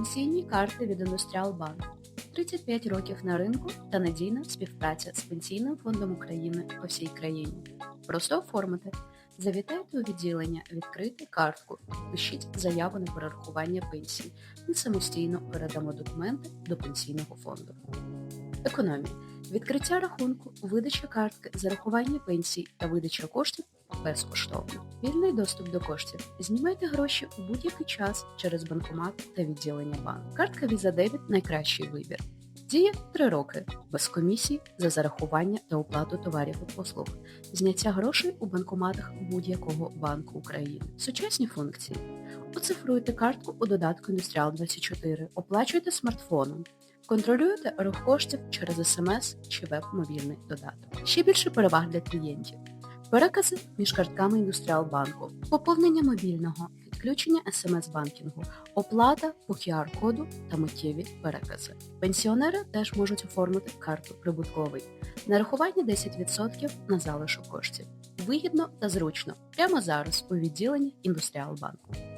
Пенсійні карти від Індустріалбанк. 35 років на ринку та надійна співпраця з Пенсійним фондом України по всій країні. Просто оформити. Завітайте у відділення, відкрийте картку, пишіть заяву на перерахування пенсії. Ми самостійно передамо документи до пенсійного фонду. Економія. Відкриття рахунку, видача картки, зарахування пенсій та видача коштів безкоштовно. Вільний доступ до коштів. Знімайте гроші у будь-який час через банкомат та відділення банку. Картка Visa Debit – найкращий вибір. Діє 3 роки, без комісій за зарахування та оплату товарів і послуг, зняття грошей у банкоматах будь-якого банку України. Сучасні функції. Оцифруйте картку у додатку Індустріал 24, оплачуйте смартфоном, контролюєте рух коштів через смс чи веб-мобільний додаток. Ще більше переваг для клієнтів. Перекази між картками Індустріалбанку, поповнення мобільного, підключення смс-банкінгу, оплата по QR-коду та миттєві перекази. Пенсіонери теж можуть оформити карту прибутковий. Нарахування 10% на залишок коштів. Вигідно та зручно прямо зараз у відділенні Індустріалбанку.